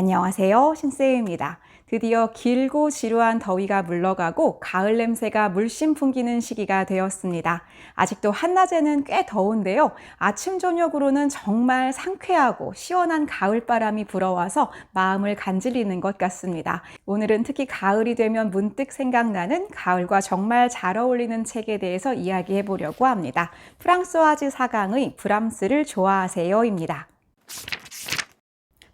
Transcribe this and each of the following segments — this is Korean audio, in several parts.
안녕하세요. 신쌤입니다. 드디어 길고 지루한 더위가 물러가고 가을 냄새가 물씬 풍기는 시기가 되었습니다. 아직도 한낮에는 꽤 더운데요. 아침, 저녁으로는 정말 상쾌하고 시원한 가을 바람이 불어와서 마음을 간질리는 것 같습니다. 오늘은 특히 가을이 되면 문득 생각나는 가을과 정말 잘 어울리는 책에 대해서 이야기해 보려고 합니다. 프랑스와즈 사강의 브람스를 좋아하세요입니다.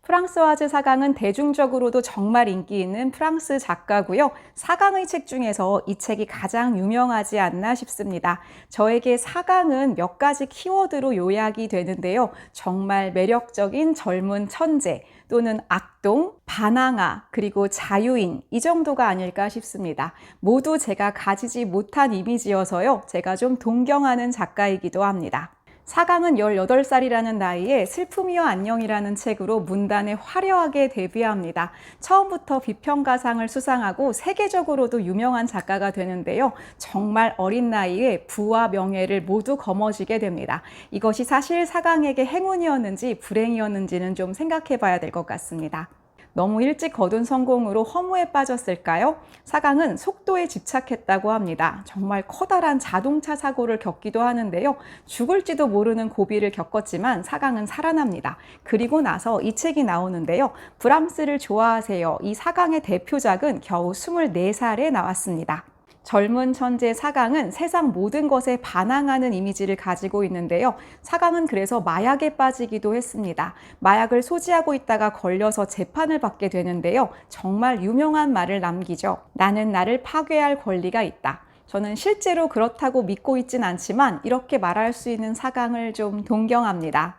프랑스와즈 사강은 대중적으로도 정말 인기 있는 프랑스 작가고요. 사강의 책 중에서 이 책이 가장 유명하지 않나 싶습니다. 저에게 사강은 몇 가지 키워드로 요약이 되는데요. 정말 매력적인 젊은 천재 또는 악동, 반항아, 그리고 자유인 이 정도가 아닐까 싶습니다. 모두 제가 가지지 못한 이미지여서요. 제가 좀 동경하는 작가이기도 합니다. 사강은 18살이라는 나이에 슬픔이여 안녕이라는 책으로 문단에 화려하게 데뷔합니다. 처음부터 비평가상을 수상하고 세계적으로도 유명한 작가가 되는데요. 정말 어린 나이에 부와 명예를 모두 거머쥐게 됩니다. 이것이 사실 사강에게 행운이었는지 불행이었는지는 좀 생각해 봐야 될 것 같습니다. 너무 일찍 거둔 성공으로 허무에 빠졌을까요? 사강은 속도에 집착했다고 합니다. 정말 커다란 자동차 사고를 겪기도 하는데요. 죽을지도 모르는 고비를 겪었지만 사강은 살아납니다. 그리고 나서 이 책이 나오는데요. 브람스를 좋아하세요. 이 사강의 대표작은 겨우 24살에 나왔습니다. 젊은 천재 사강은 세상 모든 것에 반항하는 이미지를 가지고 있는데요. 사강은 그래서 마약에 빠지기도 했습니다. 마약을 소지하고 있다가 걸려서 재판을 받게 되는데요. 정말 유명한 말을 남기죠. 나는 나를 파괴할 권리가 있다. 저는 실제로 그렇다고 믿고 있진 않지만 이렇게 말할 수 있는 사강을 좀 동경합니다.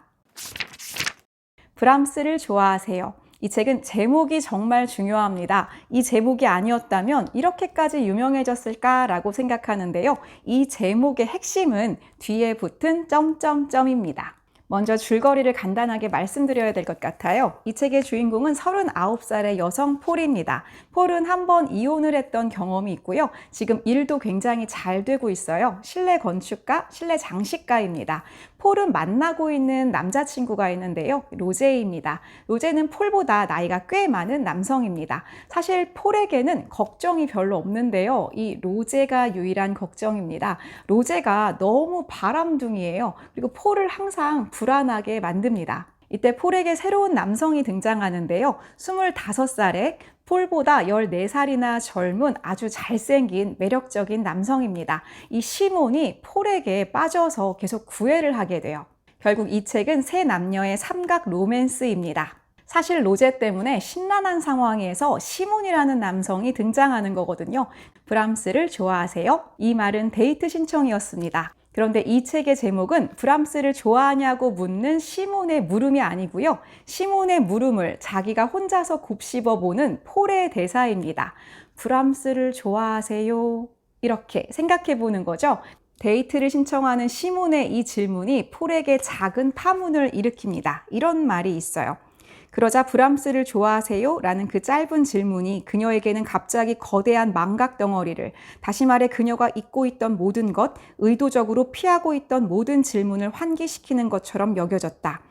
브람스를 좋아하세요. 이 책은 제목이 정말 중요합니다. 이 제목이 아니었다면 이렇게까지 유명해졌을까라고 생각하는데요. 이 제목의 핵심은 뒤에 붙은 점점점입니다. 먼저 줄거리를 간단하게 말씀드려야 될 것 같아요. 이 책의 주인공은 39살의 여성 폴입니다. 폴은 한 번 이혼을 했던 경험이 있고요. 지금 일도 굉장히 잘 되고 있어요. 실내 건축가, 실내 장식가입니다. 폴은 만나고 있는 남자친구가 있는데요. 로제입니다. 로제는 폴보다 나이가 꽤 많은 남성입니다. 사실 폴에게는 걱정이 별로 없는데요. 이 로제가 유일한 걱정입니다. 로제가 너무 바람둥이에요. 그리고 폴을 항상 불안하게 만듭니다. 이때 폴에게 새로운 남성이 등장하는데요. 25살에 폴보다 14살이나 젊은 아주 잘생긴 매력적인 남성입니다. 이 시몬이 폴에게 빠져서 계속 구애를 하게 돼요. 결국 이 책은 세 남녀의 삼각 로맨스입니다. 사실 로제 때문에 심란한 상황에서 시몬이라는 남성이 등장하는 거거든요. 브람스를 좋아하세요? 이 말은 데이트 신청이었습니다. 그런데 이 책의 제목은 브람스를 좋아하냐고 묻는 시몬의 물음이 아니고요. 시몬의 물음을 자기가 혼자서 곱씹어 보는 폴의 대사입니다. 브람스를 좋아하세요? 이렇게 생각해 보는 거죠. 데이트를 신청하는 시몬의 이 질문이 폴에게 작은 파문을 일으킵니다. 이런 말이 있어요. 그러자 브람스를 좋아하세요? 라는 그 짧은 질문이 그녀에게는 갑자기 거대한 망각 덩어리를, 다시 말해 그녀가 잊고 있던 모든 것, 의도적으로 피하고 있던 모든 질문을 환기시키는 것처럼 여겨졌다.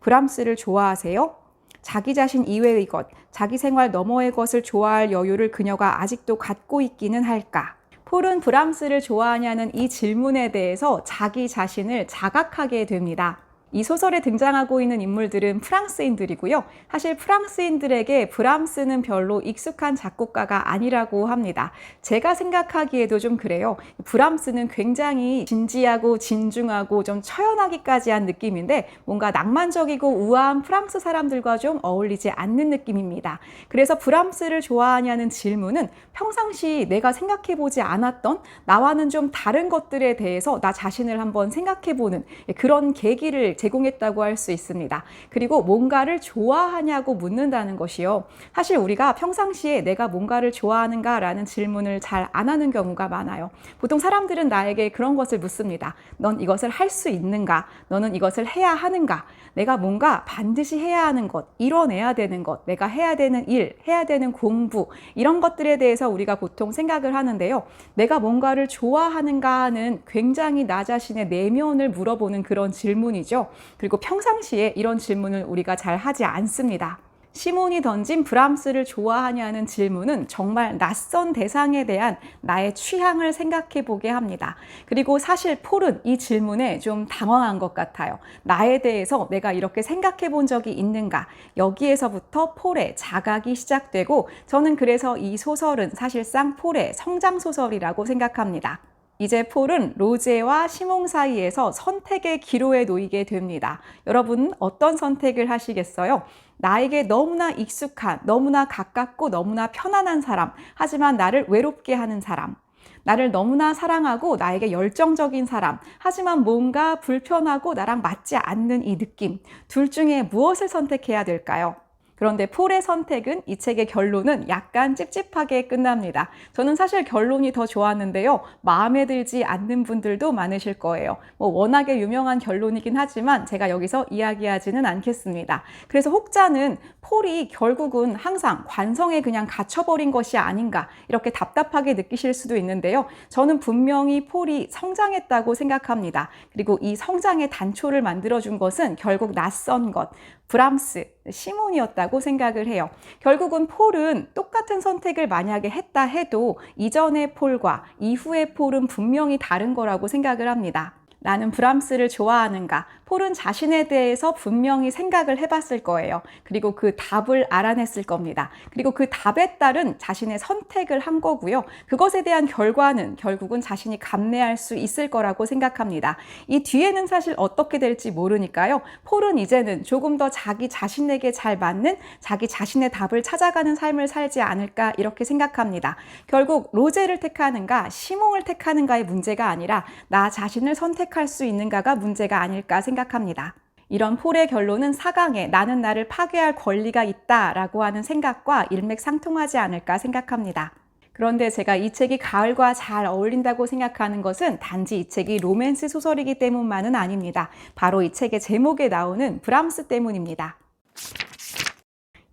브람스를 좋아하세요? 자기 자신 이외의 것, 자기 생활 너머의 것을 좋아할 여유를 그녀가 아직도 갖고 있기는 할까? 폴은 브람스를 좋아하냐는 이 질문에 대해서 자기 자신을 자각하게 됩니다. 이 소설에 등장하고 있는 인물들은 프랑스인들이고요. 사실 프랑스인들에게 브람스는 별로 익숙한 작곡가가 아니라고 합니다. 제가 생각하기에도 좀 그래요. 브람스는 굉장히 진지하고 진중하고 좀 처연하기까지 한 느낌인데 뭔가 낭만적이고 우아한 프랑스 사람들과 좀 어울리지 않는 느낌입니다. 그래서 브람스를 좋아하냐는 질문은 평상시 내가 생각해 보지 않았던 나와는 좀 다른 것들에 대해서 나 자신을 한번 생각해 보는 그런 계기를 제공했다고 할 수 있습니다. 그리고 뭔가를 좋아하냐고 묻는다는 것이요. 사실 우리가 평상시에 내가 뭔가를 좋아하는가라는 질문을 잘 안 하는 경우가 많아요. 보통 사람들은 나에게 그런 것을 묻습니다. 넌 이것을 할 수 있는가? 너는 이것을 해야 하는가? 내가 뭔가 반드시 해야 하는 것, 이뤄내야 되는 것, 내가 해야 되는 일, 해야 되는 공부, 이런 것들에 대해서 우리가 보통 생각을 하는데요. 내가 뭔가를 좋아하는가는 굉장히 나 자신의 내면을 물어보는 그런 질문이죠. 그리고 평상시에 이런 질문을 우리가 잘 하지 않습니다. 시몬이 던진 브람스를 좋아하냐는 질문은 정말 낯선 대상에 대한 나의 취향을 생각해 보게 합니다. 그리고 사실 폴은 이 질문에 좀 당황한 것 같아요. 나에 대해서 내가 이렇게 생각해 본 적이 있는가? 여기에서부터 폴의 자각이 시작되고 저는 그래서 이 소설은 사실상 폴의 성장 소설이라고 생각합니다. 이제 폴은 로제와 시몽 사이에서 선택의 기로에 놓이게 됩니다. 여러분 어떤 선택을 하시겠어요? 나에게 너무나 익숙한, 너무나 가깝고 너무나 편안한 사람, 하지만 나를 외롭게 하는 사람. 나를 너무나 사랑하고 나에게 열정적인 사람, 하지만 뭔가 불편하고 나랑 맞지 않는 이 느낌. 둘 중에 무엇을 선택해야 될까요? 그런데 폴의 선택은 이 책의 결론은 약간 찝찝하게 끝납니다. 저는 사실 결론이 더 좋았는데요. 마음에 들지 않는 분들도 많으실 거예요. 뭐 워낙에 유명한 결론이긴 하지만 제가 여기서 이야기하지는 않겠습니다. 그래서 혹자는 폴이 결국은 항상 관성에 그냥 갇혀버린 것이 아닌가 이렇게 답답하게 느끼실 수도 있는데요. 저는 분명히 폴이 성장했다고 생각합니다. 그리고 이 성장의 단초를 만들어준 것은 결국 낯선 것, 브람스, 시몬이었다고 생각을 해요. 결국은 폴은 똑같은 선택을 만약에 했다 해도 이전의 폴과 이후의 폴은 분명히 다른 거라고 생각을 합니다. 나는 브람스를 좋아하는가? 폴은 자신에 대해서 분명히 생각을 해봤을 거예요. 그리고 그 답을 알아냈을 겁니다. 그리고 그 답에 따른 자신의 선택을 한 거고요. 그것에 대한 결과는 결국은 자신이 감내할 수 있을 거라고 생각합니다. 이 뒤에는 사실 어떻게 될지 모르니까요. 폴은 이제는 조금 더 자기 자신에게 잘 맞는 자기 자신의 답을 찾아가는 삶을 살지 않을까 이렇게 생각합니다. 결국 로제를 택하는가, 시몽을 택하는가의 문제가 아니라 나 자신을 선택할 수 있는가가 문제가 아닐까 생각합니다. 생각합니다. 이런 폴의 결론은 사강에 나는 나를 파괴할 권리가 있다라고 하는 생각과 일맥상통하지 않을까 생각합니다. 그런데 제가 이 책이 가을과 잘 어울린다고 생각하는 것은 단지 이 책이 로맨스 소설이기 때문만은 아닙니다. 바로 이 책의 제목에 나오는 브람스 때문입니다.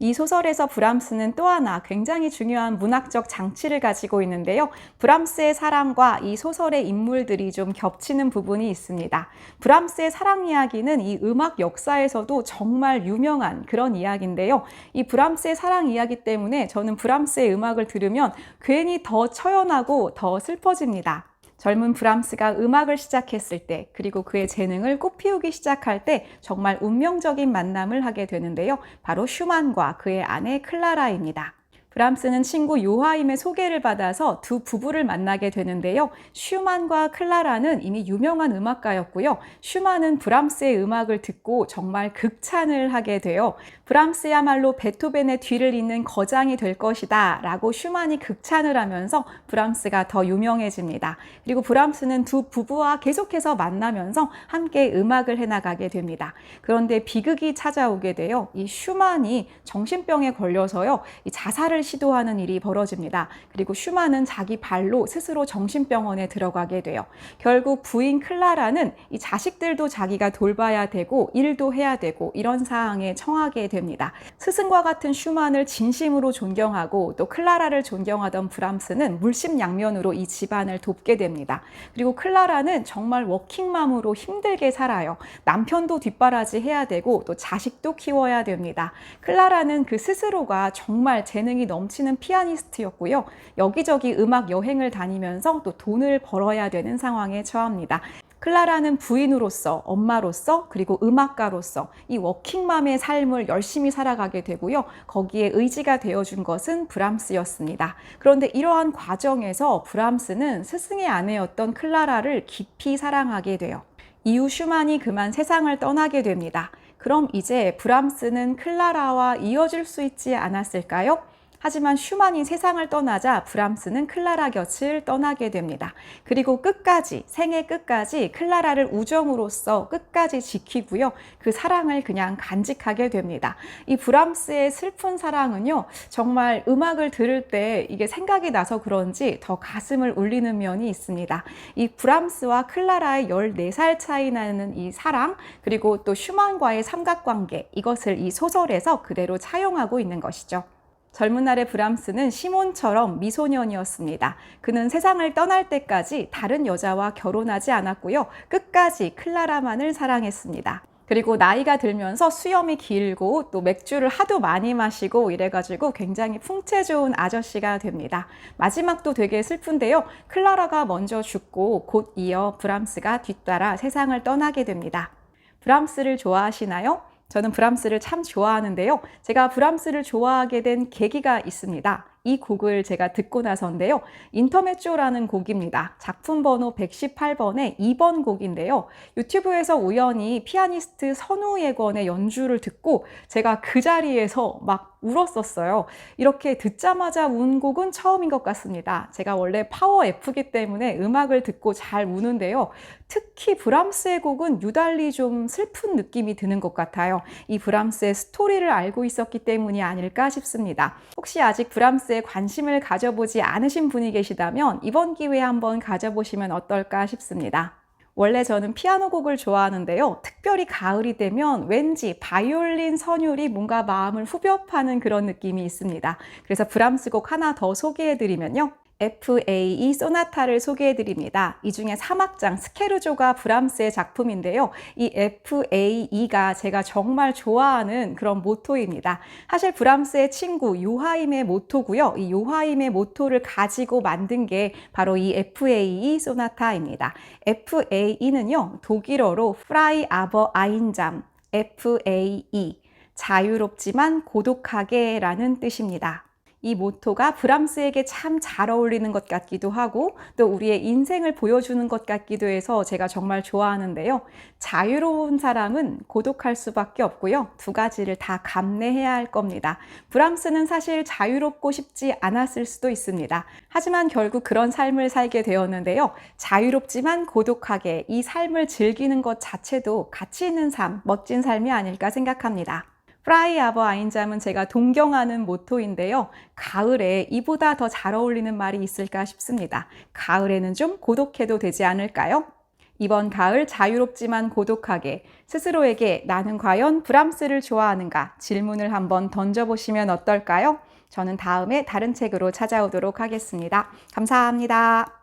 이 소설에서 브람스는 또 하나 굉장히 중요한 문학적 장치를 가지고 있는데요. 브람스의 사랑과 이 소설의 인물들이 좀 겹치는 부분이 있습니다. 브람스의 사랑 이야기는 이 음악 역사에서도 정말 유명한 그런 이야기인데요. 이 브람스의 사랑 이야기 때문에 저는 브람스의 음악을 들으면 괜히 더 처연하고 더 슬퍼집니다. 젊은 브람스가 음악을 시작했을 때, 그리고 그의 재능을 꽃피우기 시작할 때 정말 운명적인 만남을 하게 되는데요. 바로 슈만과 그의 아내 클라라입니다. 브람스는 친구 요하임의 소개를 받아서 두 부부를 만나게 되는데요. 슈만과 클라라는 이미 유명한 음악가였고요. 슈만은 브람스의 음악을 듣고 정말 극찬을 하게 돼요. 브람스야말로 베토벤의 뒤를 잇는 거장이 될 것이다 라고 슈만이 극찬을 하면서 브람스가 더 유명해집니다. 그리고 브람스는 두 부부와 계속해서 만나면서 함께 음악을 해나가게 됩니다. 그런데 비극이 찾아오게 돼요. 이 슈만이 정신병에 걸려서요. 이 자살을 시도하는 일이 벌어집니다. 그리고 슈만은 자기 발로 스스로 정신병원에 들어가게 돼요. 결국 부인 클라라는 이 자식들도 자기가 돌봐야 되고 일도 해야 되고 이런 처하게 됩니다. 됩니다. 스승과 같은 슈만을 진심으로 존경하고 또 클라라를 존경하던 브람스는 물심양면으로 이 집안을 돕게 됩니다. 그리고 클라라는 정말 워킹맘으로 힘들게 살아요. 남편도 뒷바라지 해야 되고 또 자식도 키워야 됩니다. 클라라는 그 스스로가 정말 재능이 넘치는 피아니스트였고요. 여기저기 음악 여행을 다니면서 또 돈을 벌어야 되는 상황에 처합니다. 클라라는 부인으로서, 엄마로서, 그리고 음악가로서 이 워킹맘의 삶을 열심히 살아가게 되고요. 거기에 의지가 되어준 것은 브람스였습니다. 그런데 이러한 과정에서 브람스는 스승의 아내였던 클라라를 깊이 사랑하게 돼요. 이후 슈만이 그만 세상을 떠나게 됩니다. 그럼 이제 브람스는 클라라와 이어질 수 있지 않았을까요? 하지만 슈만이 세상을 떠나자 브람스는 클라라 곁을 떠나게 됩니다. 그리고 끝까지 생애 끝까지 클라라를 우정으로서 끝까지 지키고요. 그 사랑을 그냥 간직하게 됩니다. 이 브람스의 슬픈 사랑은요. 정말 음악을 들을 때 이게 생각이 나서 그런지 더 가슴을 울리는 면이 있습니다. 이 브람스와 클라라의 14살 차이 나는 이 사랑 그리고 또 슈만과의 삼각관계 이것을 이 소설에서 그대로 차용하고 있는 것이죠. 젊은 날의 브람스는 시몬처럼 미소년이었습니다. 그는 세상을 떠날 때까지 다른 여자와 결혼하지 않았고요. 끝까지 클라라만을 사랑했습니다. 그리고 나이가 들면서 수염이 길고 또 맥주를 하도 많이 마시고 이래가지고 굉장히 풍채 좋은 아저씨가 됩니다. 마지막도 되게 슬픈데요. 클라라가 먼저 죽고 곧 이어 브람스가 뒤따라 세상을 떠나게 됩니다. 브람스를 좋아하시나요? 저는 브람스를 참 좋아하는데요. 제가 브람스를 좋아하게 된 계기가 있습니다. 이 곡을 제가 듣고 나서인데요. 인터메조라는 곡입니다. 작품 번호 118번의 2번 곡인데요. 유튜브에서 우연히 피아니스트 선우 예권의 연주를 듣고 제가 그 자리에서 막 울었었어요. 이렇게 듣자마자 운 곡은 처음인 것 같습니다. 제가 원래 파워 F기 때문에 음악을 듣고 잘 우는데요. 특히 브람스의 곡은 유달리 좀 슬픈 느낌이 드는 것 같아요. 이 브람스의 스토리를 알고 있었기 때문이 아닐까 싶습니다. 혹시 아직 브람스에 관심을 가져보지 않으신 분이 계시다면 이번 기회에 한번 가져보시면 어떨까 싶습니다. 원래 저는 피아노 곡을 좋아하는데요. 특별히 가을이 되면 왠지 바이올린 선율이 뭔가 마음을 후벼 파는 그런 느낌이 있습니다. 그래서 브람스 곡 하나 더 소개해 드리면요. FAE 소나타를 소개해 드립니다. 이 중에 3악장 스케르조가 브람스의 작품인데요. 이 FAE가 제가 정말 좋아하는 그런 모토입니다. 사실 브람스의 친구 요하임의 모토고요. 이 요하임의 모토를 가지고 만든 게 바로 이 FAE 소나타입니다. FAE는요. 독일어로 Frei aber einsam FAE 자유롭지만 고독하게 라는 뜻입니다. 이 모토가 브람스에게 참 잘 어울리는 것 같기도 하고 또 우리의 인생을 보여주는 것 같기도 해서 제가 정말 좋아하는데요. 자유로운 사람은 고독할 수밖에 없고요. 두 가지를 다 감내해야 할 겁니다. 브람스는 사실 자유롭고 싶지 않았을 수도 있습니다. 하지만 결국 그런 삶을 살게 되었는데요. 자유롭지만 고독하게 이 삶을 즐기는 것 자체도 가치 있는 삶, 멋진 삶이 아닐까 생각합니다. 프라이 아버 아인잠은 제가 동경하는 모토인데요. 가을에 이보다 더 잘 어울리는 말이 있을까 싶습니다. 가을에는 좀 고독해도 되지 않을까요? 이번 가을 자유롭지만 고독하게 스스로에게 나는 과연 브람스를 좋아하는가 질문을 한번 던져보시면 어떨까요? 저는 다음에 다른 책으로 찾아오도록 하겠습니다. 감사합니다.